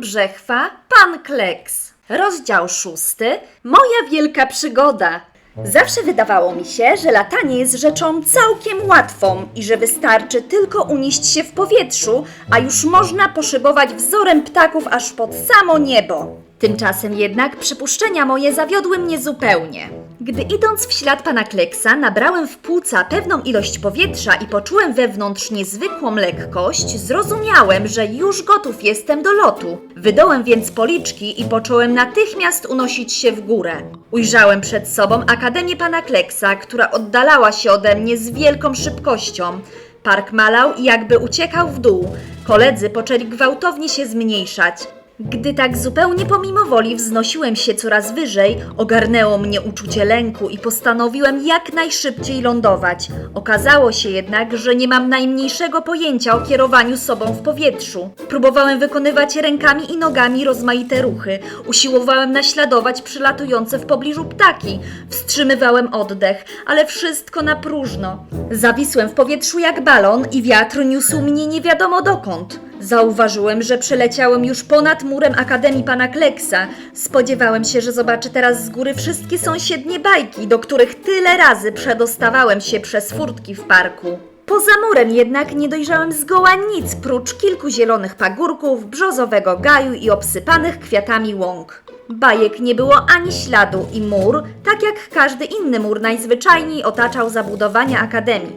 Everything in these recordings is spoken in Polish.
Brzechwa, Pan Kleks. Rozdział szósty. Moja wielka przygoda. Zawsze wydawało mi się, że latanie jest rzeczą całkiem łatwą i że wystarczy tylko unieść się w powietrzu, a już można poszybować wzorem ptaków aż pod samo niebo. Tymczasem jednak przypuszczenia moje zawiodły mnie zupełnie. Gdy idąc w ślad pana Kleksa, nabrałem w płuca pewną ilość powietrza i poczułem wewnątrz niezwykłą lekkość, zrozumiałem, że już gotów jestem do lotu. Wydołem więc policzki i począłem natychmiast unosić się w górę. Ujrzałem przed sobą Akademię pana Kleksa, która oddalała się ode mnie z wielką szybkością. Park malał i jakby uciekał w dół. Koledzy poczęli gwałtownie się zmniejszać. Gdy tak zupełnie pomimo woli wznosiłem się coraz wyżej, ogarnęło mnie uczucie lęku i postanowiłem jak najszybciej lądować. Okazało się jednak, że nie mam najmniejszego pojęcia o kierowaniu sobą w powietrzu. Próbowałem wykonywać rękami i nogami rozmaite ruchy, usiłowałem naśladować przylatujące w pobliżu ptaki, wstrzymywałem oddech, ale wszystko na próżno. Zawisłem w powietrzu jak balon i wiatr niósł mnie nie wiadomo dokąd. Zauważyłem, że przeleciałem już ponad murem Akademii Pana Kleksa. Spodziewałem się, że zobaczę teraz z góry wszystkie sąsiednie bajki, do których tyle razy przedostawałem się przez furtki w parku. Poza murem jednak nie dojrzałem zgoła nic prócz kilku zielonych pagórków, brzozowego gaju i obsypanych kwiatami łąk. Bajek nie było ani śladu i mur, tak jak każdy inny mur najzwyczajniej otaczał zabudowania Akademii.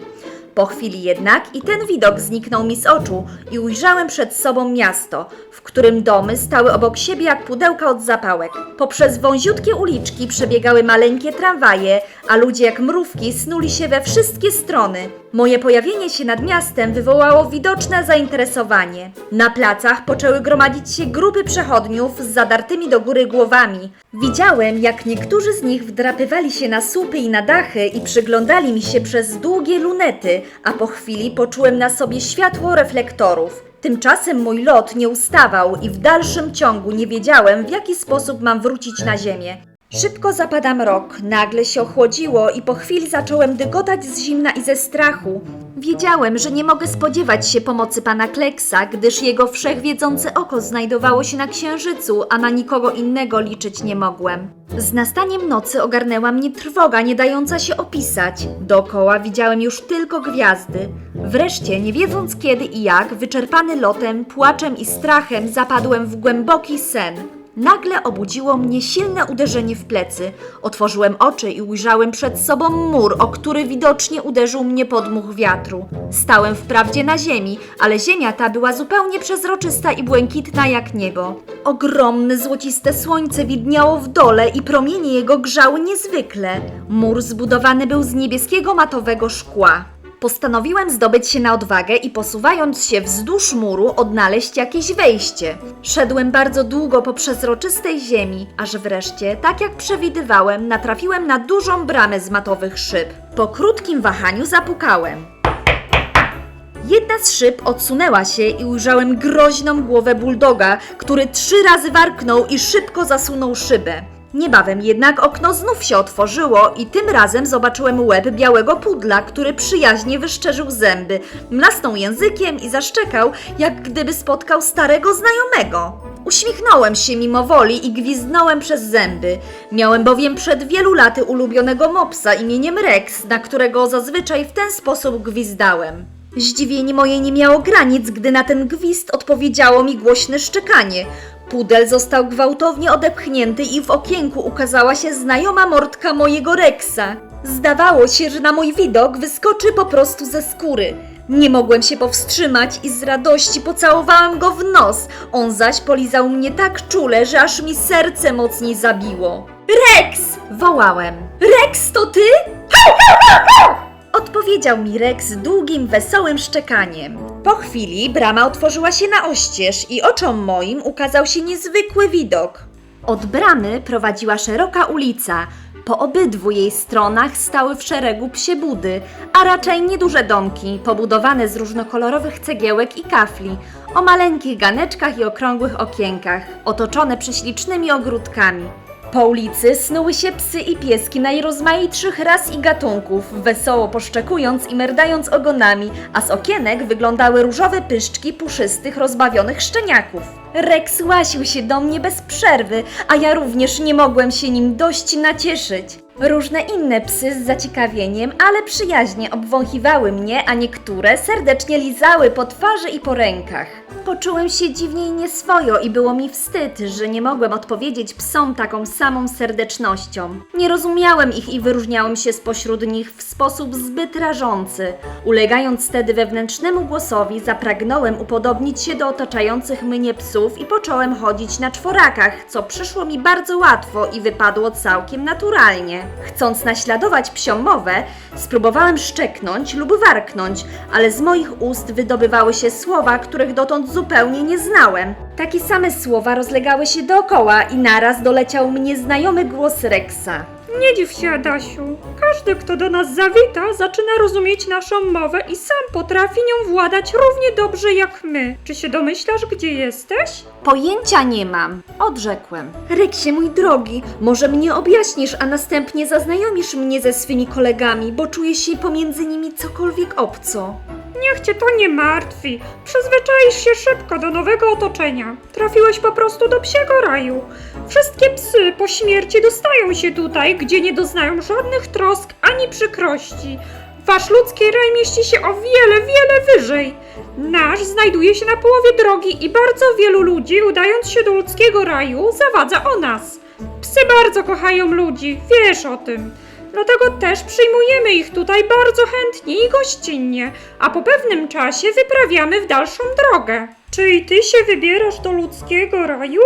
Po chwili jednak i ten widok zniknął mi z oczu i ujrzałem przed sobą miasto, w którym domy stały obok siebie jak pudełka od zapałek. Poprzez wąziutkie uliczki przebiegały maleńkie tramwaje, a ludzie jak mrówki snuli się we wszystkie strony. Moje pojawienie się nad miastem wywołało widoczne zainteresowanie. Na placach poczęły gromadzić się grupy przechodniów z zadartymi do góry głowami. Widziałem, jak niektórzy z nich wdrapywali się na słupy i na dachy i przyglądali mi się przez długie lunety, a po chwili poczułem na sobie światło reflektorów. Tymczasem mój lot nie ustawał i w dalszym ciągu nie wiedziałem, w jaki sposób mam wrócić na ziemię. Szybko zapada mrok, nagle się ochłodziło i po chwili zacząłem dygotać z zimna i ze strachu. Wiedziałem, że nie mogę spodziewać się pomocy pana Kleksa, gdyż jego wszechwiedzące oko znajdowało się na księżycu, a na nikogo innego liczyć nie mogłem. Z nastaniem nocy ogarnęła mnie trwoga, nie dająca się opisać. Dookoła widziałem już tylko gwiazdy. Wreszcie, nie wiedząc kiedy i jak, wyczerpany lotem, płaczem i strachem, zapadłem w głęboki sen. Nagle obudziło mnie silne uderzenie w plecy. Otworzyłem oczy i ujrzałem przed sobą mur, o który widocznie uderzył mnie podmuch wiatru. Stałem wprawdzie na ziemi, ale ziemia ta była zupełnie przezroczysta i błękitna jak niebo. Ogromne złociste słońce widniało w dole i promienie jego grzały niezwykle. Mur zbudowany był z niebieskiego matowego szkła. Postanowiłem zdobyć się na odwagę i posuwając się wzdłuż muru odnaleźć jakieś wejście. Szedłem bardzo długo po przezroczystej ziemi, aż wreszcie, tak jak przewidywałem, natrafiłem na dużą bramę z matowych szyb. Po krótkim wahaniu zapukałem. Jedna z szyb odsunęła się i ujrzałem groźną głowę buldoga, który trzy razy warknął i szybko zasunął szybę. Niebawem jednak okno znów się otworzyło i tym razem zobaczyłem łeb białego pudla, który przyjaźnie wyszczerzył zęby, mlasnął językiem i zaszczekał, jak gdyby spotkał starego znajomego. Uśmiechnąłem się mimo woli i gwizdnąłem przez zęby. Miałem bowiem przed wielu laty ulubionego mopsa imieniem Rex, na którego zazwyczaj w ten sposób gwizdałem. Zdziwienie moje nie miało granic, gdy na ten gwizd odpowiedziało mi głośne szczekanie. Pudel został gwałtownie odepchnięty i w okienku ukazała się znajoma mordka mojego Rexa. Zdawało się, że na mój widok wyskoczy po prostu ze skóry. Nie mogłem się powstrzymać i z radości pocałowałem go w nos. On zaś polizał mnie tak czule, że aż mi serce mocniej zabiło. Rex! wołałem. Rex, to ty? Odpowiedział mi Rex długim, wesołym szczekaniem. Po chwili brama otworzyła się na oścież i oczom moim ukazał się niezwykły widok. Od bramy prowadziła szeroka ulica. Po obydwu jej stronach stały w szeregu psie budy, a raczej nieduże domki, pobudowane z różnokolorowych cegiełek i kafli, o maleńkich ganeczkach i okrągłych okienkach, otoczone prześlicznymi ogródkami. Po ulicy snuły się psy i pieski najrozmaitszych ras i gatunków, wesoło poszczekując i merdając ogonami, a z okienek wyglądały różowe pyszczki puszystych, rozbawionych szczeniaków. Rex łasił się do mnie bez przerwy, a ja również nie mogłem się nim dość nacieszyć. Różne inne psy z zaciekawieniem, ale przyjaźnie obwąchiwały mnie, a niektóre serdecznie lizały po twarzy i po rękach. Poczułem się dziwnie i nieswojo i było mi wstyd, że nie mogłem odpowiedzieć psom taką samą serdecznością. Nie rozumiałem ich i wyróżniałem się spośród nich w sposób zbyt rażący. Ulegając wtedy wewnętrznemu głosowi, zapragnąłem upodobnić się do otaczających mnie psów i począłem chodzić na czworakach, co przyszło mi bardzo łatwo i wypadło całkiem naturalnie. Chcąc naśladować psią mowę, spróbowałem szczeknąć lub warknąć, ale z moich ust wydobywały się słowa, których dotąd zupełnie nie znałem. Takie same słowa rozlegały się dookoła i naraz doleciał mnie znajomy głos Rexa. Nie dziw się, Adasiu. Każdy, kto do nas zawita, zaczyna rozumieć naszą mowę i sam potrafi nią władać równie dobrze jak my. Czy się domyślasz, gdzie jesteś? Pojęcia nie mam, odrzekłem. Reksie, mój drogi, może mnie objaśnisz, a następnie zaznajomisz mnie ze swymi kolegami, bo czuję się pomiędzy nimi cokolwiek obco. Niech cię to nie martwi. Przyzwyczaisz się szybko do nowego otoczenia. Trafiłeś po prostu do psiego raju. Wszystkie psy po śmierci dostają się tutaj, gdzie nie doznają żadnych trosk ani przykrości. Wasz ludzki raj mieści się o wiele, wiele wyżej. Nasz znajduje się na połowie drogi i bardzo wielu ludzi, udając się do ludzkiego raju, zawadza o nas. Psy bardzo kochają ludzi, wiesz o tym. Dlatego też przyjmujemy ich tutaj bardzo chętnie i gościnnie, a po pewnym czasie wyprawiamy w dalszą drogę. Czy i ty się wybierasz do ludzkiego raju?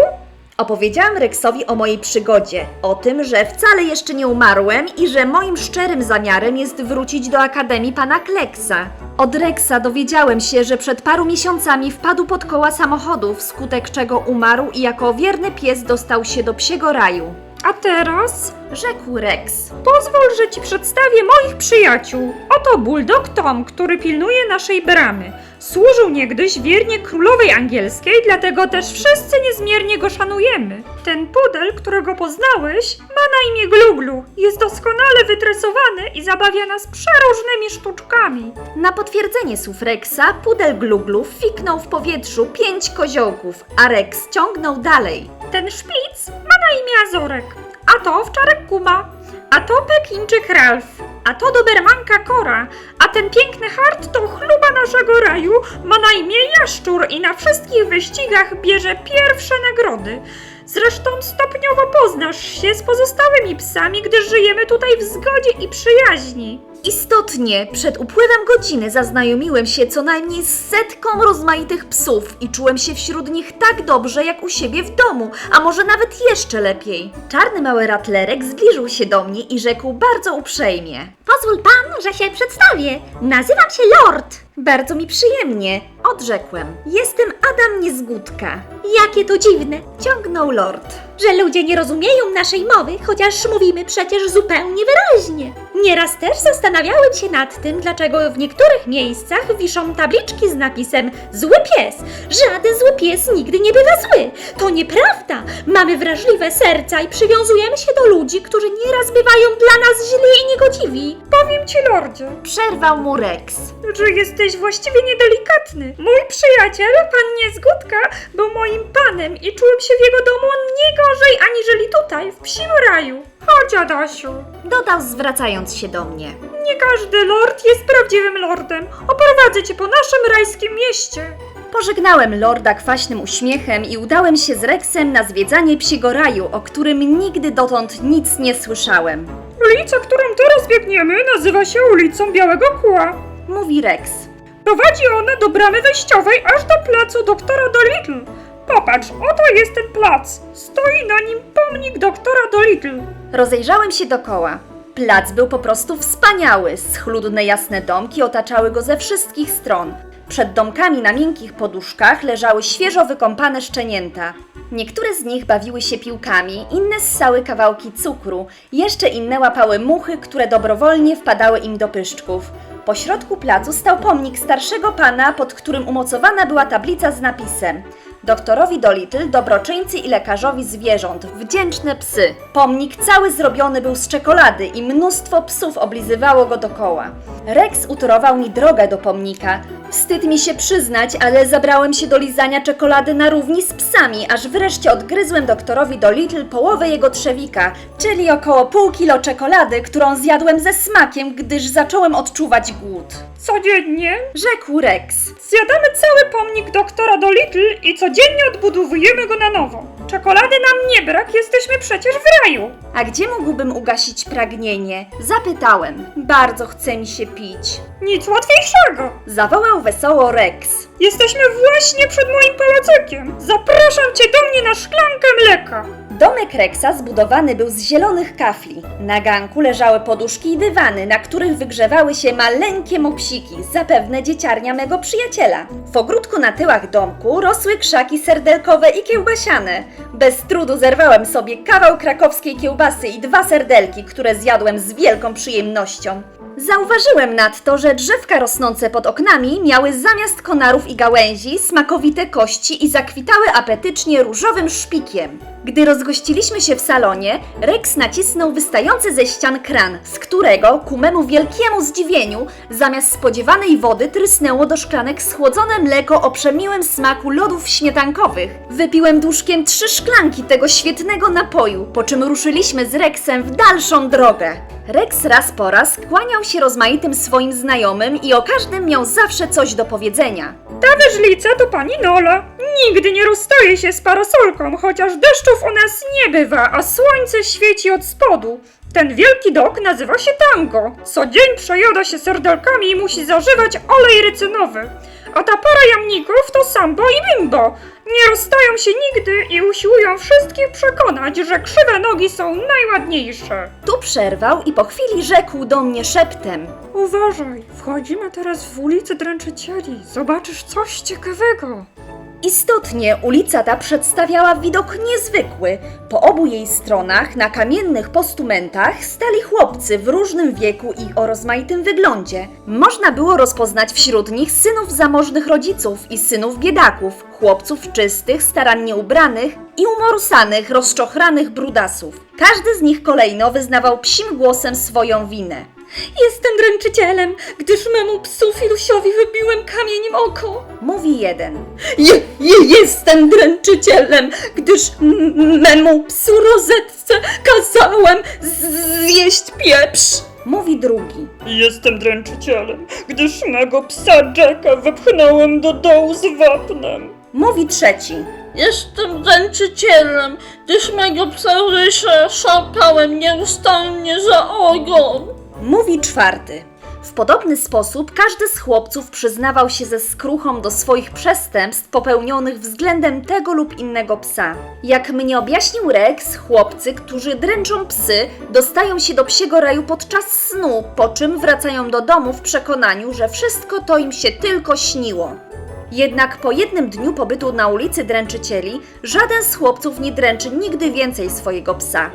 Opowiedziałam Rexowi o mojej przygodzie, o tym, że wcale jeszcze nie umarłem i że moim szczerym zamiarem jest wrócić do Akademii Pana Kleksa. Od Rexa dowiedziałem się, że przed paru miesiącami wpadł pod koła samochodu, wskutek czego umarł i jako wierny pies dostał się do psiego raju. A teraz Rzekł Rex. pozwól, że ci przedstawię moich przyjaciół. Oto Bulldog Tom, który pilnuje naszej bramy. Służył niegdyś wiernie królowej angielskiej, dlatego też wszyscy niezmiernie go szanujemy. Ten pudel, którego poznałeś, ma na imię Gluglu. Jest doskonale wytresowany i zabawia nas przeróżnymi sztuczkami. Na potwierdzenie słów Rexa, pudel Gluglu fiknął w powietrzu pięć koziołków, a Rex ciągnął dalej. Ten szpic ma na imię Azorek, a to owczarek Kuma, a to Pekinczyk Ralf, a to dobermanka Kora, a ten piękny hart to chluba naszego raju, ma na imię Jaszczur i na wszystkich wyścigach bierze pierwsze nagrody. Zresztą stopniowo poznasz się z pozostałymi psami, gdyż żyjemy tutaj w zgodzie i przyjaźni. Istotnie, przed upływem godziny zaznajomiłem się co najmniej z setką rozmaitych psów i czułem się wśród nich tak dobrze jak u siebie w domu, a może nawet jeszcze lepiej. Czarny mały ratlerek zbliżył się do mnie i rzekł bardzo uprzejmie. Pozwól pan, że się przedstawię. Nazywam się Lord. Bardzo mi przyjemnie, odrzekłem. Jestem Adam Niezgódka. Jakie to dziwne, Ciągnął lord. że ludzie nie rozumieją naszej mowy, chociaż mówimy przecież zupełnie wyraźnie. Nieraz też zastanawiałem się nad tym, dlaczego w niektórych miejscach wiszą tabliczki z napisem Zły pies. Żaden zły pies nigdy nie bywa zły. To nieprawda. Mamy wrażliwe serca i przywiązujemy się do ludzi, którzy nieraz bywają dla nas źli i niegodziwi. Powiem ci, lordzie, Przerwał mu Rex. że jesteś właściwie niedelikatny. Mój przyjaciel, pan Niezgódka, był moim panem i czułem się w jego domu nie gorzej aniżeli tutaj, w psim raju. Chodź, Adasiu. Dodał zwracając się do mnie. Nie każdy lord jest prawdziwym lordem. Oprowadzę cię po naszym rajskim mieście. Pożegnałem lorda kwaśnym uśmiechem i udałem się z Rexem na zwiedzanie psiego raju, o którym nigdy dotąd nic nie słyszałem. Ulica, którą teraz biegniemy, nazywa się ulicą Białego Kła. Mówi Rex. Prowadzi ona do bramy wejściowej aż do placu doktora Dolittle. Popatrz, oto jest ten plac. Stoi na nim pomnik doktora Dolittle. Rozejrzałem się dokoła. Plac był po prostu wspaniały. Schludne jasne domki otaczały go ze wszystkich stron. Przed domkami na miękkich poduszkach leżały świeżo wykąpane szczenięta. Niektóre z nich bawiły się piłkami, inne ssały kawałki cukru, jeszcze inne łapały muchy, które dobrowolnie wpadały im do pyszczków. Po środku placu stał pomnik starszego pana, pod którym umocowana była tablica z napisem Doktorowi Dolittle, dobroczyńcy i lekarzowi zwierząt, wdzięczne psy. Pomnik cały zrobiony był z czekolady i mnóstwo psów oblizywało go dokoła. Rex utorował mi drogę do pomnika. Wstyd mi się przyznać, ale zabrałem się do lizania czekolady na równi z psami, aż wreszcie odgryzłem doktorowi Dolittle połowę jego trzewika, czyli około pół kilo czekolady, którą zjadłem ze smakiem, gdyż zacząłem odczuwać głód. Codziennie Rzekł Rex. zjadamy cały pomnik doktora Dolittle i codziennie odbudowujemy go na nowo. Czekolady nam nie brak, jesteśmy przecież w raju. A gdzie mógłbym ugasić pragnienie? Zapytałem. Bardzo chce mi się pić. Nic łatwiejszego. Zawołał wesoło Rex. Jesteśmy właśnie przed moim pałacykiem. Zapraszam cię do mnie na szklankę mleka. Domek Rexa zbudowany był z zielonych kafli. Na ganku leżały poduszki i dywany, na których wygrzewały się maleńkie mopsiki, zapewne dzieciarnia mego przyjaciela. W ogródku na tyłach domku rosły krzaki serdelkowe i kiełbasiane. Bez trudu zerwałem sobie kawał krakowskiej kiełbasy i dwa serdelki, które zjadłem z wielką przyjemnością. Zauważyłem nadto, że drzewka rosnące pod oknami miały zamiast konarów i gałęzi smakowite kości i zakwitały apetycznie różowym szpikiem. Gdy rozgościliśmy się w salonie, Rex nacisnął wystający ze ścian kran, z którego, ku memu wielkiemu zdziwieniu, zamiast spodziewanej wody trysnęło do szklanek schłodzone mleko o przemiłym smaku lodów śmietankowych. Wypiłem duszkiem trzy szklanki tego świetnego napoju, po czym ruszyliśmy z Rexem w dalszą drogę. Rex raz po raz kłaniał się rozmaitym swoim znajomym i o każdym miał zawsze coś do powiedzenia. Ta wyżlica to pani Nola. Nigdy nie rozstaje się z parasolką, chociaż deszczów u nas nie bywa, a słońce świeci od spodu. Ten wielki dok nazywa się tango. Co dzień przejada się serdelkami i musi zażywać olej rycynowy. A ta para jamników to sambo i bimbo. Nie rozstają się nigdy i usiłują wszystkich przekonać, że krzywe nogi są najładniejsze. Tu przerwał i po chwili rzekł do mnie szeptem. Uważaj, wchodzimy teraz w ulicę Dręczycieli. Zobaczysz coś ciekawego. Istotnie ulica ta przedstawiała widok niezwykły. Po obu jej stronach, na kamiennych postumentach, stali chłopcy w różnym wieku i o rozmaitym wyglądzie. Można było rozpoznać wśród nich synów zamożnych rodziców i synów biedaków, chłopców czystych, starannie ubranych i umorusanych, rozczochranych brudasów. Każdy z nich kolejno wyznawał psim głosem swoją winę. Jestem dręczycielem, gdyż memu psu Filusiowi wybiłem kamieniem oko. Mówi jeden. Je, je, jestem dręczycielem, gdyż m- memu psu rozetce kazałem zjeść pieprz. Mówi drugi. Jestem dręczycielem, gdyż mego psa Jacka wepchnąłem do dołu z wapnem. Mówi trzeci. Jestem dręczycielem, gdyż mego psa Rysia szarpałem nieustannie za ogon. Mówi czwarty. W podobny sposób każdy z chłopców przyznawał się ze skruchą do swoich przestępstw popełnionych względem tego lub innego psa. Jak mnie objaśnił Rex, chłopcy, którzy dręczą psy, dostają się do psiego raju podczas snu, po czym wracają do domu w przekonaniu, że wszystko to im się tylko śniło. Jednak po jednym dniu pobytu na ulicy dręczycieli, żaden z chłopców nie dręczy nigdy więcej swojego psa.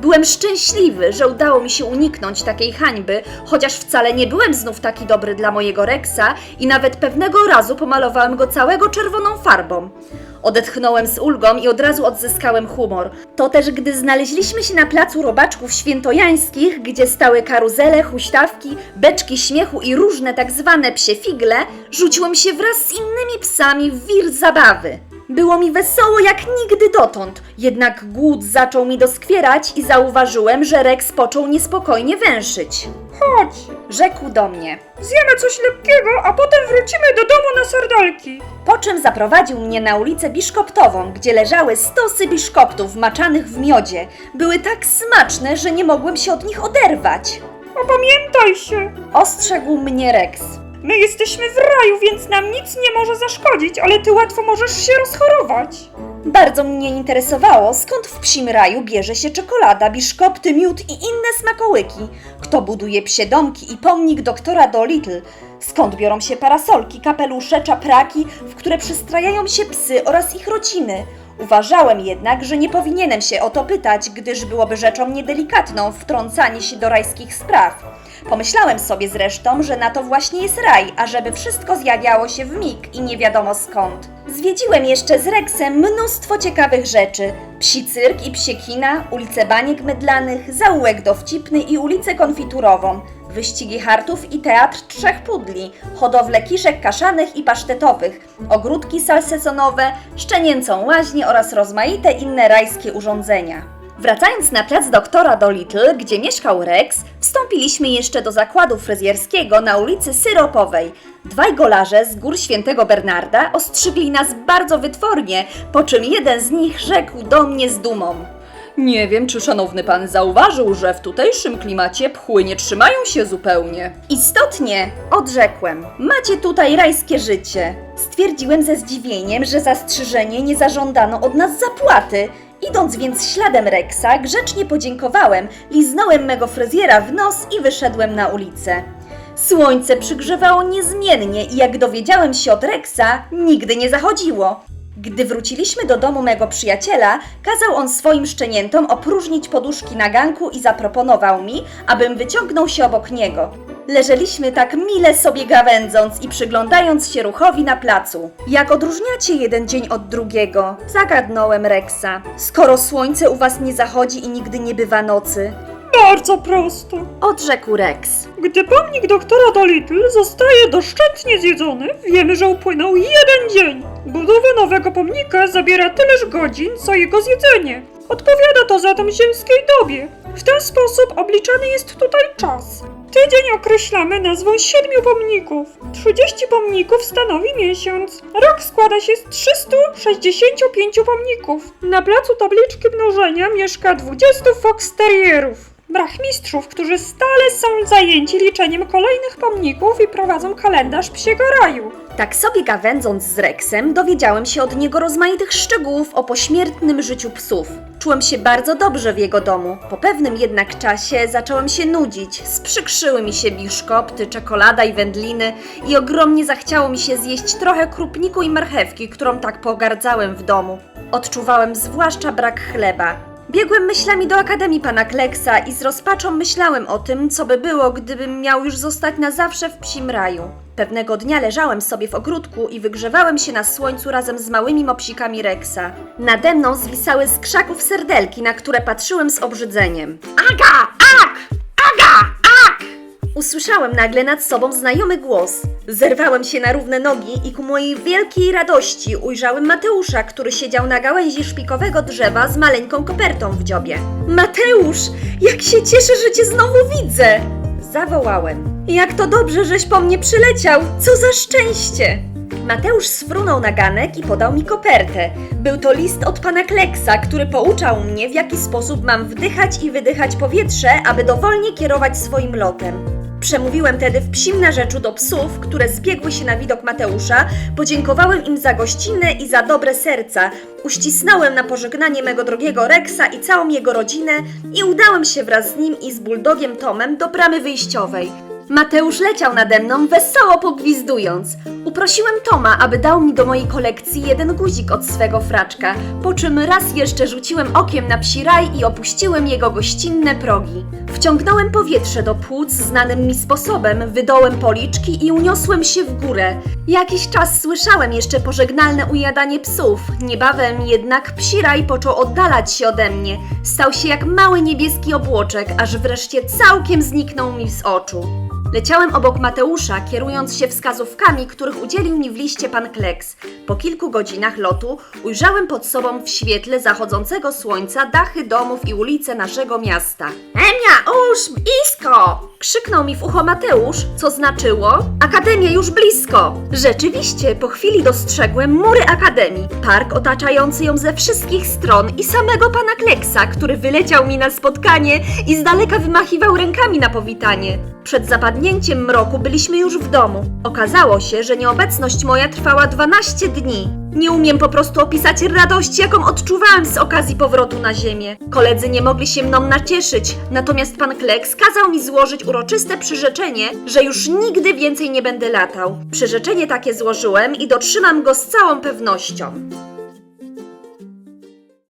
Byłem szczęśliwy, że udało mi się uniknąć takiej hańby, chociaż wcale nie byłem znów taki dobry dla mojego Rexa i nawet pewnego razu pomalowałem go całego czerwoną farbą. Odetchnąłem z ulgą i od razu odzyskałem humor. To też gdy znaleźliśmy się na placu robaczków świętojańskich, gdzie stały karuzele, huśtawki, beczki śmiechu i różne tak zwane psie figle, rzuciłem się wraz z innymi psami w wir zabawy. Było mi wesoło jak nigdy dotąd, jednak głód zaczął mi doskwierać i zauważyłem, że Rex począł niespokojnie węszyć. Chodź, Rzekł do mnie, zjemy coś lekkiego, a potem wrócimy do domu na serdalki. po czym zaprowadził mnie na ulicę Biszkoptową, gdzie leżały stosy biszkoptów maczanych w miodzie. Były tak smaczne, że nie mogłem się od nich oderwać. Opamiętaj się. Ostrzegł mnie Rex. My jesteśmy w raju, więc nam nic nie może zaszkodzić, ale ty łatwo możesz się rozchorować. Bardzo mnie interesowało, skąd w psim raju bierze się czekolada, biszkopty, miód i inne smakołyki. Kto buduje psie domki i pomnik doktora Dolittle. Skąd biorą się parasolki, kapelusze, czapraki, w które przystrajają się psy oraz ich rodziny. Uważałem jednak, że nie powinienem się o to pytać, gdyż byłoby rzeczą niedelikatną wtrącanie się do rajskich spraw. Pomyślałem sobie zresztą, że na to właśnie jest raj, ażeby wszystko zjawiało się w mig i nie wiadomo skąd. Zwiedziłem jeszcze z Rexem mnóstwo ciekawych rzeczy. Psi cyrk i psie kina, ulicę Baniek Mydlanych, zaułek dowcipny i ulicę konfiturową, wyścigi hartów i teatr trzech pudli, hodowlę kiszek kaszanych i pasztetowych, ogródki salsesonowe, szczenięcą łaźnię oraz rozmaite inne rajskie urządzenia. Wracając na plac doktora Dolittle, gdzie mieszkał Rex, wstąpiliśmy jeszcze do zakładu fryzjerskiego na ulicy Syropowej. Dwaj golarze z gór świętego Bernarda ostrzygli nas bardzo wytwornie, po czym jeden z nich rzekł do mnie z dumą. Nie wiem, czy szanowny pan zauważył, że w tutejszym klimacie pchły nie trzymają się zupełnie. Istotnie, odrzekłem. Macie tutaj rajskie życie. Stwierdziłem ze zdziwieniem, że za strzyżenie nie zażądano od nas zapłaty. Idąc więc śladem Rexa, grzecznie podziękowałem, liznąłem mego fryzjera w nos i wyszedłem na ulicę. Słońce przygrzewało niezmiennie i jak dowiedziałem się od Rexa, nigdy nie zachodziło. Gdy wróciliśmy do domu mego przyjaciela, kazał on swoim szczeniętom opróżnić poduszki na ganku i zaproponował mi, abym wyciągnął się obok niego. Leżeliśmy tak mile sobie gawędząc i przyglądając się ruchowi na placu. Jak odróżniacie jeden dzień od drugiego? Zagadnąłem Rexa. Skoro słońce u was nie zachodzi i nigdy nie bywa nocy, Bardzo prosto. odrzekł Rex. Gdy pomnik doktora Dolittle zostaje doszczętnie zjedzony, wiemy, że upłynął jeden dzień. Budowa nowego pomnika zabiera tyleż godzin, co jego zjedzenie. Odpowiada to zatem ziemskiej dobie. W ten sposób obliczany jest tutaj czas. Tydzień określamy nazwą siedmiu pomników. 30 pomników stanowi miesiąc. Rok składa się z 365 pomników. Na placu tabliczki mnożenia mieszka 20 fox terrierów. Brachmistrzów, którzy stale są zajęci liczeniem kolejnych pomników i prowadzą kalendarz psiego raju. Tak sobie gawędząc z Rexem, dowiedziałem się od niego rozmaitych szczegółów o pośmiertnym życiu psów. Czułem się bardzo dobrze w jego domu. Po pewnym jednak czasie zacząłem się nudzić. Sprzykrzyły mi się biszkopty, czekolada i wędliny i ogromnie zachciało mi się zjeść trochę krupniku i marchewki, którą tak pogardzałem w domu. Odczuwałem zwłaszcza brak chleba. Biegłem myślami do Akademii Pana Kleksa i z rozpaczą myślałem o tym, co by było, gdybym miał już zostać na zawsze w psim raju. Pewnego dnia leżałem sobie w ogródku i wygrzewałem się na słońcu razem z małymi mopsikami Rexa. Nade mną zwisały z krzaków serdelki, na które patrzyłem z obrzydzeniem. Aga! Ak! Aga! Usłyszałem nagle nad sobą znajomy głos. Zerwałem się na równe nogi i ku mojej wielkiej radości ujrzałem Mateusza, który siedział na gałęzi szpikowego drzewa z maleńką kopertą w dziobie. Mateusz, jak się cieszę, że cię znowu widzę! Zawołałem. Jak to dobrze, żeś po mnie przyleciał! Co za szczęście! Mateusz sfrunął na ganek i podał mi kopertę. Był to list od pana Kleksa, który pouczał mnie, w jaki sposób mam wdychać i wydychać powietrze, aby dowolnie kierować swoim lotem. Przemówiłem tedy w psim narzeczu do psów, które zbiegły się na widok Mateusza, podziękowałem im za gościnę i za dobre serca, uścisnąłem na pożegnanie mego drogiego Rexa i całą jego rodzinę i udałem się wraz z nim i z bulldogiem Tomem do bramy wyjściowej. Mateusz leciał nade mną, wesoło pogwizdując. Uprosiłem Toma, aby dał mi do mojej kolekcji jeden guzik od swego fraczka, po czym raz jeszcze rzuciłem okiem na psi raj i opuściłem jego gościnne progi. Wciągnąłem powietrze do płuc znanym mi sposobem, wydołem policzki i uniosłem się w górę. Jakiś czas słyszałem jeszcze pożegnalne ujadanie psów, niebawem jednak psi raj począł oddalać się ode mnie. Stał się jak mały niebieski obłoczek, aż wreszcie całkiem zniknął mi z oczu. Leciałem obok Mateusza, kierując się wskazówkami, których udzielił mi w liście pan Kleks. Po kilku godzinach lotu ujrzałem pod sobą w świetle zachodzącego słońca dachy domów i ulice naszego miasta. Emia, już blisko! Krzyknął mi w ucho Mateusz, co znaczyło Akademia już blisko! Rzeczywiście, po chwili dostrzegłem mury Akademii, park otaczający ją ze wszystkich stron i samego pana Kleksa, który wyleciał mi na spotkanie i z daleka wymachiwał rękami na powitanie. Przed zapadnięciem mroku byliśmy już w domu. Okazało się, że nieobecność moja trwała 12 dni. Nie umiem po prostu opisać radości, jaką odczuwałem z okazji powrotu na ziemię. Koledzy nie mogli się mną nacieszyć, natomiast pan Kleks kazał mi złożyć uroczyste przyrzeczenie, że już nigdy więcej nie będę latał. Przyrzeczenie takie złożyłem i dotrzymam go z całą pewnością.